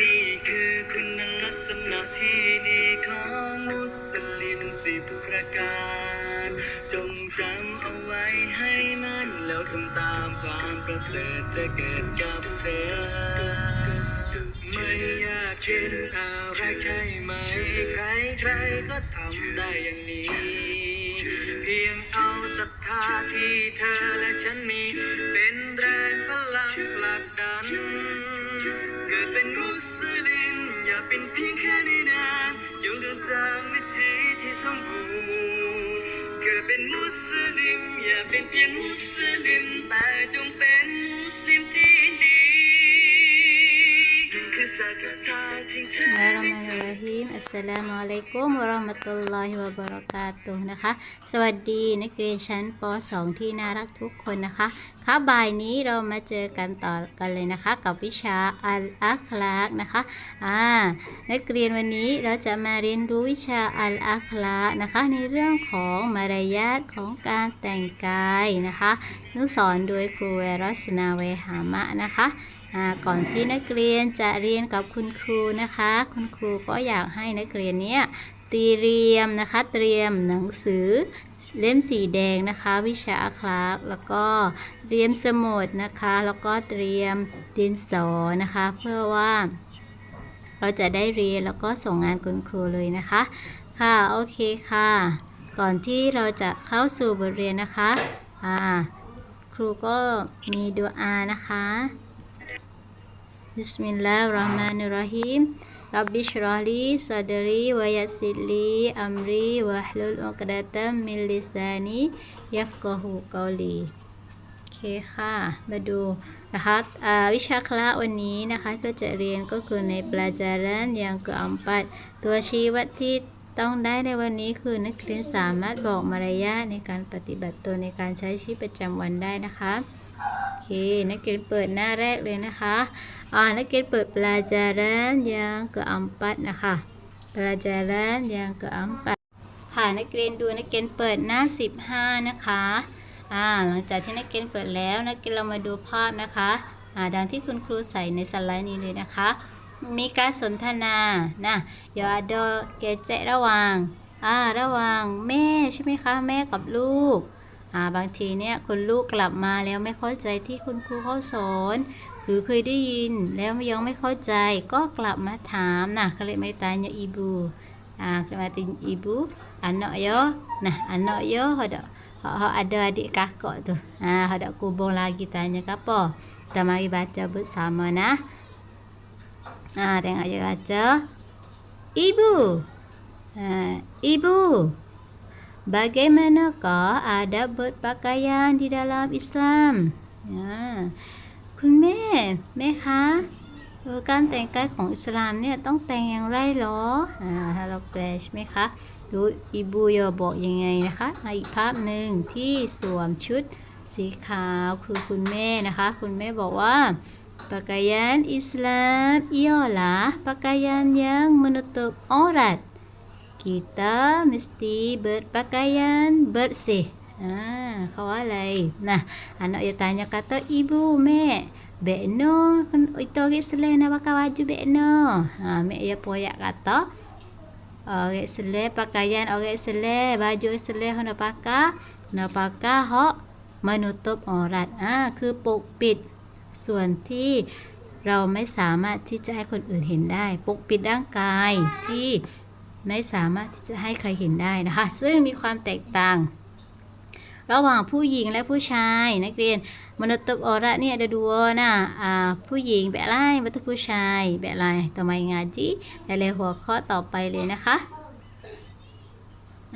นี่คือคุณลักษณะที่ดีของมุสลิมสิบประการ จงจำเอาไว้ให้มัน แล้วทำตามความประเสริฐจะเกิดกับเธอ ไม่อยากเห็นอะไรใช่ไหม ใครใครก็ทำได้อย่างนี้ เพียงเอาศรัทธาที่เธอ เป็นเพียงแค่ในนามจงเดินตามวิธีที่สมบูรณ์เกิดเป็นมุสลิม อย่าเป็นเพียงมุสลิมแต่จงเป็น กาตุฮ์นะคะ สวัสดีนักเรียนชั้นป .2 ที่น่ารักทุกคนนะคะค่ะบ่ายนี้เรามาเจอกันต่อกันเลยนะคะ กับวิชาอัลอัคลากนะคะอ่านักเรียนวันนี้เราจะมาเรียนรู้วิชาอัลอัคลากนะคะ ในเรื่องของมารยาทของการแต่งกายนะคะซึ่งสอนโดยครูเวรัสนาเวหามะนะคะ ก่อนที่นักเรียนจะเรียนกับคุณครูนะคะ คุณครูก็อยากให้นักเรียนเนี้ยเตรียมนะคะ เตรียมหนังสือเล่มสีแดงนะคะ วิชาอัคลากแล้วก็เตรียมสมุดนะคะ แล้วก็เตรียมดินสอนะคะ เพื่อว่า เราจะได้เรียนแล้วก็ส่งงานคุณครูเลยนะคะ ค่ะโอเคค่ะ ก่อนที่เราจะเข้าสู่บทเรียนนะคะอ่าครูก็มีดูอานะคะ Bismillahirrahmanirrahim Rabbi syrahli sadri wa yassirli amri wa hlul uqdatan min lisani yafqahu qawli โอเคค่ะ มาดูนะคะวิชาคละวันนี้นะคะที่จะเรียนก็คือในประจารันย่างเกือมปัด ตัวชี้วัดที่ต้องได้ในวันนี้คือนักเรียนสามารถบอกมารยาในการปฏิบัติตัวในการใช้ชีวิตประจำวันได้นะคะ โอเค นักเรียนเปิดหน้าแรกเลยนะคะ นักเรียนเปิด pelajaran yang keempat นะคะ pelajaran yang keempat ค่ะนักเรียนดูนักเรียนเปิดหน้า 15 นะคะอ่าหลังจากที่นักเรียนเปิดแล้วนักเรียนเรามาดูภาพนะคะอ่าดังที่คุณครูใส่ในสไลด์นี้เลยนะคะ มีการสนทนานะอย่าดอเกเจระหว่างอ่าระหว่างแม่ใช่ไหมคะแม่กับลูกอ่าบางทีเนี่ยคุณลูกกลับมาแล้วไม่เข้าใจที่คุณครูเขาสอน หรือเคยได้ยินแล้วยังไม่เข้าใจก็กลับมาถามนะเขาเรียกไม่ตายเนี่ยอีบูอ่าเขามาตินอีบูอันเนาะโย nah anak yo ada hak ada adik kakak tu ha ada kubur lagi tanya ke apa kita mari baca bersama nah ha tengok je baca ibu ha ibu Bagaimanakah adab berpakaian di dalam Islam? Ya. คุณแม่ แม่คะการแต่งกายของอิสลามเนี่ยต้องแต่งอย่างไรหรออ่าถ้าเราแปลใช่ไหมคะดูอิบูยอบอกยังไงนะคะอะอีกภาพหนึ่งที่สวมชุดสีขาวคือคุณแม่นะคะ คุณแม่บอกว่า pakaian Islam ialah pakaian yang menutup aurat kita mesti berpakaian bersih อ่าเขาว่าอะไรนะ anak dia tanya kata ibu mek bekno kan itu orang Islam nak pakai baju bekno ha mek dia poyak kata orang Islam pakaian orang Islam baju Islam nak pakai nak pakai hak menutup aurat อ่าคือปกปิด ส่วนที่เราไม่สามารถที่จะให้คนอื่นเห็นได้ ปกปิดร่างกายที่ไม่สามารถที่จะให้ใครเห็นได้นะคะ ซึ่งมีความแตกต่าง ระหว่างผู้หญิงและผู้ชาย นักเรียนมนุษย์ตบอระเนี่ย ada dua nah อ่าผู้หญิงแบบไรบัตุผู้ชายแบบไรต่อมา ngaji และเลยหัวข้อต่อไปเลยนะคะ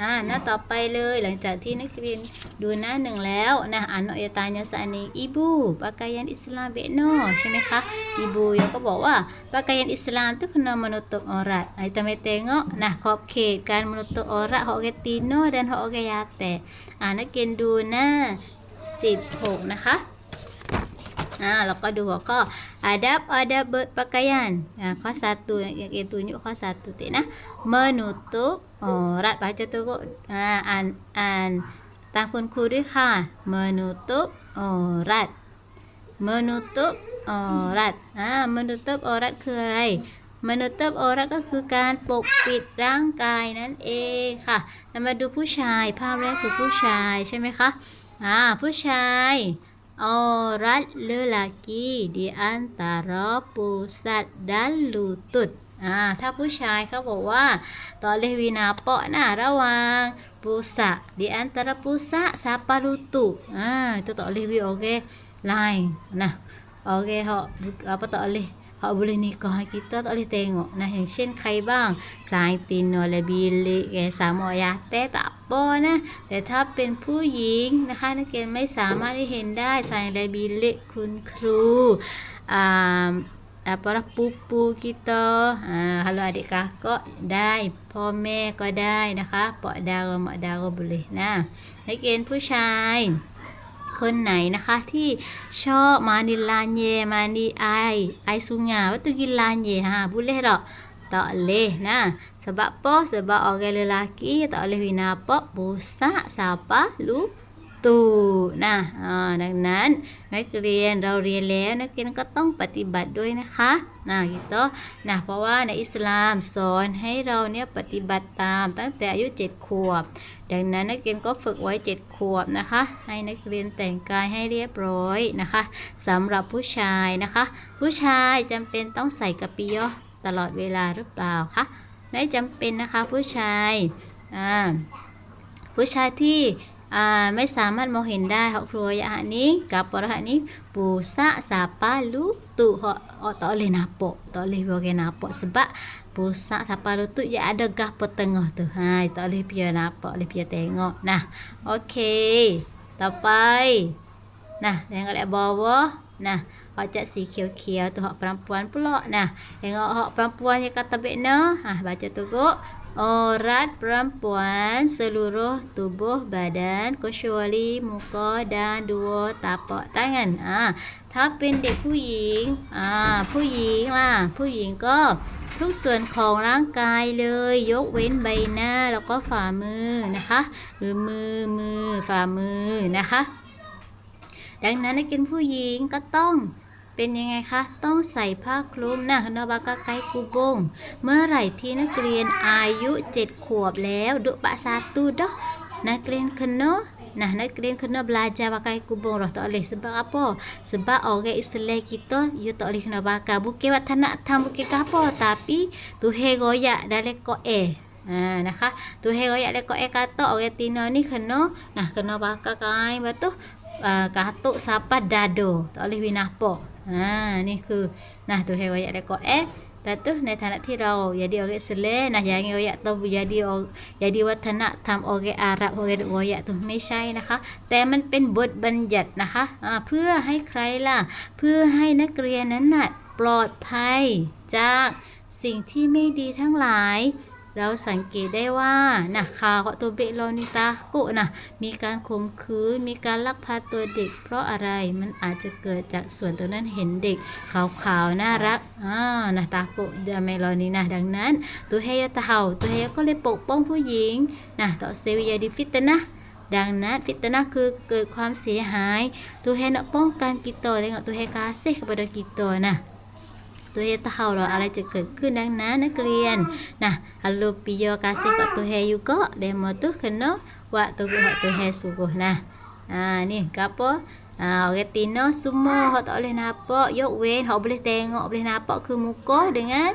อ่าหน้าต่อไปเลยหลังจากที่นักเรียนดูหน้าหนึ่งแล้วนะอ่านอัยตานยสานีอิบูปากายันอิสลามเบโนใช่ไหมคะอิบูยก็บอกว่าปากายันอิสลามทุกคนมนุษย์ตัวอระไอตเมเตงะนะขอบเขตการมนุษย์ตัวอระฮอกเกตินโนและฮอกเกยาแต่อ่านักเรียนดูหน้า 16 นะคะ menutup aurat baca teruk อ่าอ่านอ่านตามคุณครูด้วยค่ะ menutup aurat menutup aurat อ่า menutup aurat คืออะไร menutup aurat ก็คือการปกปิดร่างกายนั่นเองค่ะเรามาดูผู้ชายภาพแรกคือผู้ชายใช่ไหมคะ อ่า ผู้ชาย aurat lelaki di antara pusat dan lutut อ่าถ้าผู้ชายเขาบอกว่าตอเลวินาเปาะนะระหว่าง pusat di antara pusat sampai lutut อ่า itu tak boleh we okey lain nah okey hok apa tak boleh hok boleh nikah kita tak boleh tengok nah yang เช่นใครบ้างสายตินอลบิลิแกสามอยาแต่ตะปอนะแต่ถ้าเป็นผู้หญิงนะคะนักเรียนไม่สามารถที่เห็นได้สายลบิลิคุณครูอ่า apa pupu kita ha, kalau adik kakak ได้พ่อแม่ก็ได้นะคะปอดาวหมอดาว boleh นะนักเรียนผู้ชาย คนไหนนะคะที่ชอบมานิลานเยมานีไอไอสุงาว่าตุกิลานเย ha boleh tak tak boleh nah sebab apa sebab orang lelaki tak boleh winapok busak siapa lu ตูนะอ่าดังนั้นนักเรียนเราเรียนแล้วนักเรียนก็ต้องปฏิบัติด้วยนะคะนะ gitu นะเพราะว่าในอิสลามสอนให้เราเนี่ยปฏิบัติตามตั้งแต่อายุ 7 ขวบ ดังนั้นนักเรียนก็ฝึกไว้ 7 ขวบนะคะ ให้นักเรียนแต่งกายให้เรียบร้อยนะคะสำหรับผู้ชายนะคะ ผู้ชายจำเป็นต้องใส่กระปิยะตลอดเวลาหรือเปล่าคะไม่จำเป็นนะคะผู้ชายอ่าผู้ชายที่ไม่สามารถมองเห็นได้ครอครัวอย่างนี้กับปรหันี้ปูสะสาปาลุตุ họ họ tak boleh nampak tak boleh boleh nampak sebab pusat sampai lutut ya ada gapo tengah tu ha tak boleh pia nampak boleh pia tengok nah okey ต่อไปนะtengok kat bawah nah Hak cat si kiau-kiau tu hak perempuan pula. Nah, tengok hak perempuan yang kata bekna. Ha, baca tu kok. Aurat perempuan seluruh tubuh badan kecuali muka dan dua tapak tangan. Ha, ถ้าเป็นเด็กผู้หญิง อ่า ผู้หญิงล่ะ ผู้หญิงก็ ทุกส่วนของร่างกายเลย ยกเว้นใบหน้าแล้วก็ฝ่ามือนะคะ หรือมือมือฝ่ามือนะคะ ดังนั้นนักเรียนผู้หญิงก็ต้องเป็นยังไงคะ ต้องใส่ผ้าคลุมนะนบากาไกกูบง เมื่อไหร่ที่นักเรียนอายุ 7 ขวบแล้ว ดุบะสาตูดอนักเรียนคณะ Nah, nak kena kena belajar pakai kubur roh tak boleh. Sebab apa? Sebab orang Islam kita you tak boleh kena pakai. Bukan buat tak tam bukan ke apa, tapi tu he royak dalam qa'e. Ha, nah kah? Tu he royak dalam qa'e kata orang Tina ni kena nah kena pakai kain batu uh, ah, katuk sapa dado. Tak boleh binapo. Ha, ni ke. Nah tu he royak dalam qa'e. แต่ตัวในฐานะที่เราอย่าดีโอเกสเลนะอย่างเราอยาตัวอย่าดีอย่าดีวัฒนธรรม orang Arab orang วอยะตัวไม่ใช่นะคะ แต่มันเป็นบทบัญญัตินะคะะเพื่อให้ใครล่ะ เพื่อให้นักเรียนนั้นน่ะปลอดภัยจากสิ่งที่ไม่ดีทั้งหลาย เราสังเกตได้ว่านะข่าวตัวเบลอนิตากุนะมีการข่มขืนมีการลักพาตัวเด็ก เพราะอะไรมันอาจจะเกิดจากส่วนตัวนั้นเห็นเด็กขาวๆน่ารักอ่านะตากุเดเมลอนีนะดังนั้นตัวเฮียตาเห่าตัวเฮียก็เลยปกป้องผู้หญิงนะต่อเซวิยาดิฟิตนะดังนั้นฟิตนะคือเกิดความเสียหายตัวเฮ nak ป้องกันกิโต tengok ตัวเฮ kasih kepada kita nah ตั ตัวเฮตาเราอะไรจะเกิดขึ้นดังนั้นนักเรียนนะฮัลโหลปิโยกาเซกับตัวเฮยูก็เดโมตุขนวะตัวกูตัวเฮสุกุนะอ่านี่กับปะ Ah, orang Tino semua hak tak boleh nampak, yok wen hak boleh tengok, boleh nampak ke muka dengan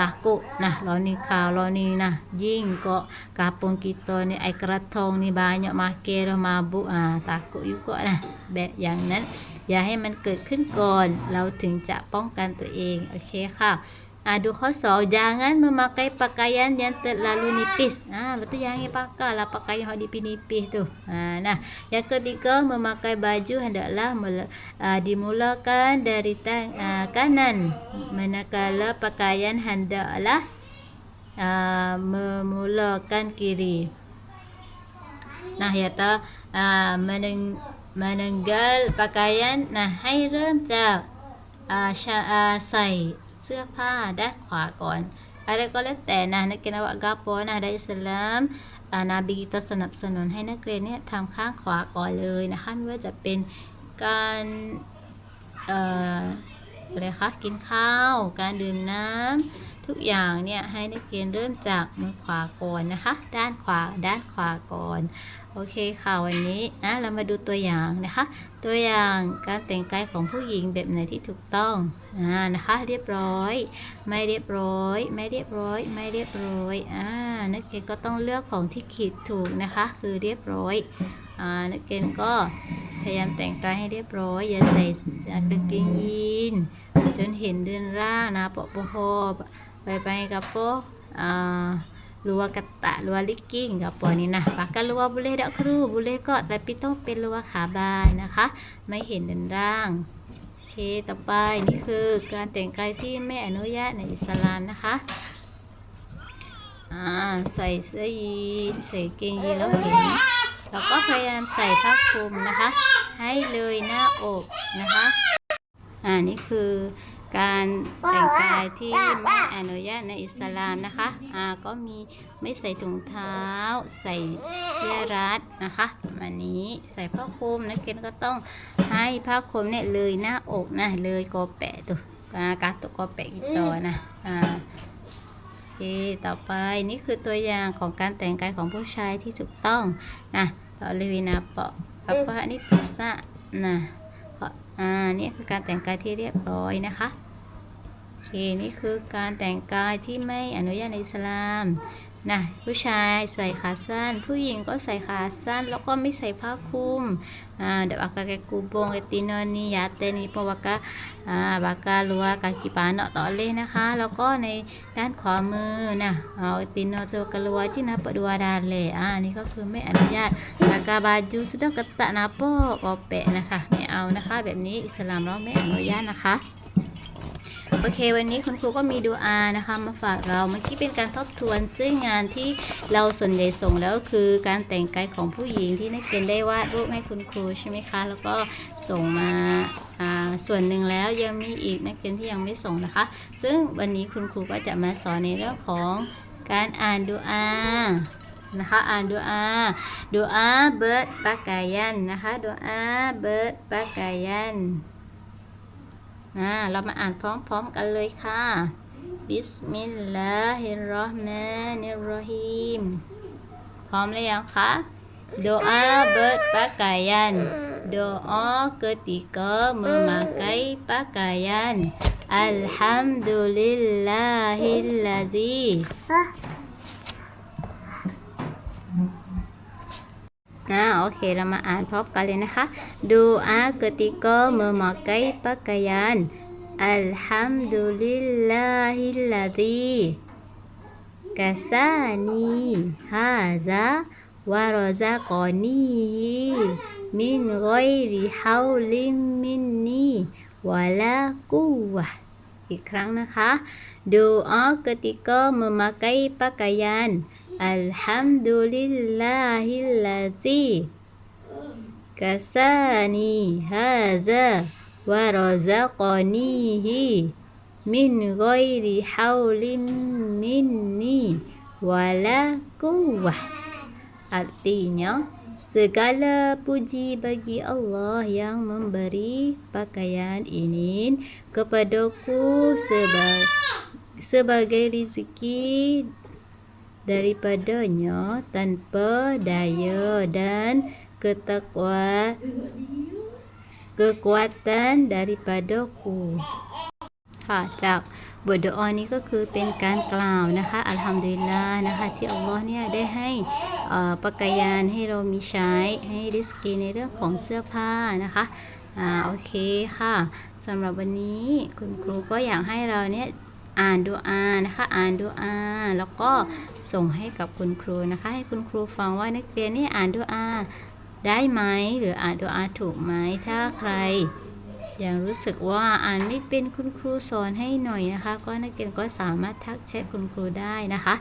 กากุนะเลอนี่ขาวเลอนี่นะยิ่งก็กาปงกิโตนี่ไอกระทงนี่บายเนาะมาเกลมาบุอ่าตากุยู่ก็นะแบบอย่างนั้น อย่าให้มันเกิดขึ้นก่อน เราถึงจะป้องกันตัวเอง โอเคค่ะ aduh kosong. Jangan memakai pakaian yang terlalu nipis. Ha betul jangan pakai lah pakaian yang dipinipis tu. Ha nah. Yang ketiga memakai baju hendaklah mula, uh, dimulakan dari tang uh, kanan. Manakala pakaian hendaklah uh, memulakan kiri. Nah ya ta uh, meneng menenggal pakaian. Nah hairam cak uh, sya uh, sai. ส่เสื้อผ้าด้านขวาก่อน อะไรก็แล้วแต่นะนักเรียน awak gapo นะได้อิสลามอานาบี kita สนับสนุนให้นักเรียนเนี่ยทำข้างขวาก่อนเลยนะคะไม่ว่าจะเป็นการเอ่ออะไรคะกินข้าว การดื่มน้ำ ทุกอย่างเนี่ยให้นักเรียนเริ่มจากมือขวาก่อนนะคะ ด้านขวาด้านขวาก่อน โอเคค่ะวันนี้นะเรามาดูตัวอย่างนะคะ ตัวอย่างการแต่งกายของผู้หญิงแบบไหนที่ถูกต้องอ่านะคะ เรียบร้อย ไม่เรียบร้อย ไม่เรียบร้อย ไม่เรียบร้อยอ่านักเรียนก็ต้องเลือกของที่ขีดถูกนะคะ คือเรียบร้อยอ่านักเรียนก็พยายามแต่งกายให้เรียบร้อย อย่าใส่กางเกงยีนจนเห็นเรือนร่างนะปะปะโฮไปไปกับ โปอ่า luar ketat, luar legging ke apa ni nah. Pakai luar boleh tak kru? Boleh kok tapi tu เป็น luar khabar นะคะ ไม่เห็นเดินร่างโอเคต่อไปนี่คือการแต่งกายที่ไม่อนุญาตในอิสลามนะคะอ่าใส่เสื้อยีนใส่เกงยีนแล้วเห็นแล้วก็พยายามใส่ผ้าคลุมนะคะ ให้เลยหน้าอกนะคะ อ่านี่คือ การแต่งกายที่ไม่อนุญาตในอิสลามนะคะอ่าก็มีไม่ใส่ถุงเท้า ใส่เสื้อรัดนะคะประมาณนี้ใส่ผ้าคลุมนักเรียนก็ต้องให้ผ้าคลุมเนี่ยเลยหน้าอกนะเลยกอแปะตัวอ่ากาตุกกอแปะอีกต่อนะอ่าโอเคต่อไปนี่คือตัวอย่างของการแต่งกายของผู้ชายที่ถูกต้องนะต่อเลวินาเปาะ apa ni pusat nah อ่านี่คือการแต่งกายที่เรียบร้อยนะคะโอเคนี่คือการแต่งกายที่ไม่อนุญาตในอิสลาม นะผู้ชายใส่ขาสั้น ผู้หญิงก็ใส่ขาสั้น แล้วก็ไม่ใส่ผ้าคลุมอ่าเดี๋ยวอากากูบงเอตินนี่ยาเตนี่ปวากาอ่าบากาลัวกากิปาเนาะต่อเลยนะคะ แล้วก็ในด้านขวามือนะเอาเอตินตัวกลัวที่นับดวดาเลยอ่านี่ก็คือไม่อนุญาตปากกาบาจูสุดกตะนาโปกอเปะนะคะไม่เอานะคะ แบบนี้อิสลามเราไม่อนุญาตนะคะ โอเค วันนี้คุณครูก็มีดูอานะคะมาฝากเราเมื่อกี้เป็นการทบทวนซึ่งงานที่เราส่วนใหญ่ส่งแล้วคือการแต่งกายของผู้หญิงที่นักเรียนได้วาดรูปให้คุณครูใช่ไหมคะ แล้วก็ส่งมาส่วนหนึ่งแล้วยังมีอีกนักเรียนที่ยังไม่ส่งนะคะ ซึ่งวันนี้คุณครูก็จะมาสอนในเรื่องของการอ่านดูอานะคะอ่านดูอาดูอาเบิร์ดปากกายันนะคะดูอาเบิร์ดปากกายัน นะเรามาอ่านพร้อมๆกันเลยค่ะ บิสมิลลาฮิรราะห์มานิรราะฮีม พร้อมหรือยังคะ doa berpakaian doa ketika memakai pakaian alhamdulillahillazi นะโอเคเรามาอ่านพร้อมกันเลยนะคะ doa ketika memakai pakaian alhamdulillahilladzi kasani haza wa razaqani min ghairi haulin minni wala quwwah อีกครั้งนะคะ doa ketika memakai pakaian Alhamdulillahilladzi kasani haza wa razaqanihi min ghairi haulin minni wala quwwah. Artinya Segala puji bagi Allah yang memberi pakaian ini kepadaku sebagai, sebagai rezeki daripadanya tanpa daya dan ketakwa kekuatan daripadaku ค่ะจากบทดูอนี้ก็คือเป็นการกล่าวนะคะ อัลฮัมดุลิลลาห์นะคะ ที่อัลลอฮ์เนี่ยได้ให้อ่อปักยานให้เรามีใช้ให้ริสกีในเรื่องของเสื้อผ้านะคะอ่าโอเคค่ะสำหรับวันนี้คุณครูก็อยากให้เราเนี่ย อ่านดูอานะคะ อ่านดูอาแล้วก็ส่งให้กับคุณครูนะคะ ให้คุณครูฟังว่านักเรียนนี่อ่านดูอาได้ไหมหรืออ่านดูอาถูกไหมถ้าใครยังรู้สึกว่าอ่านไม่เป็นคุณครูสอนให้หน่อยนะคะ ก็นักเรียนก็สามารถทักแชทคุณครูได้นะคะ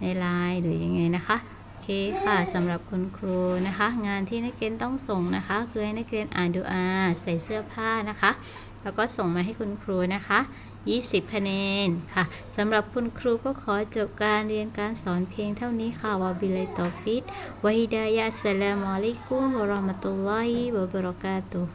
ในไลน์หรือยังไงนะคะโอเคค่ะสำหรับคุณครูนะคะ งานที่นักเรียนต้องส่งนะคะ คือให้นักเรียนอ่านดูอาใส่เสื้อผ้านะคะ แล้วก็ส่งมาให้คุณครูนะคะ 20 คะแนนค่ะสำหรับคุณครูก็ขอจบการเรียนการสอนเพียงเท่านี้ค่ะวะบิลลตอฟิดวะฮิดายะสลามุอะลัยกุมวะราะมะตุลลอฮิวะบะเราะกาตุ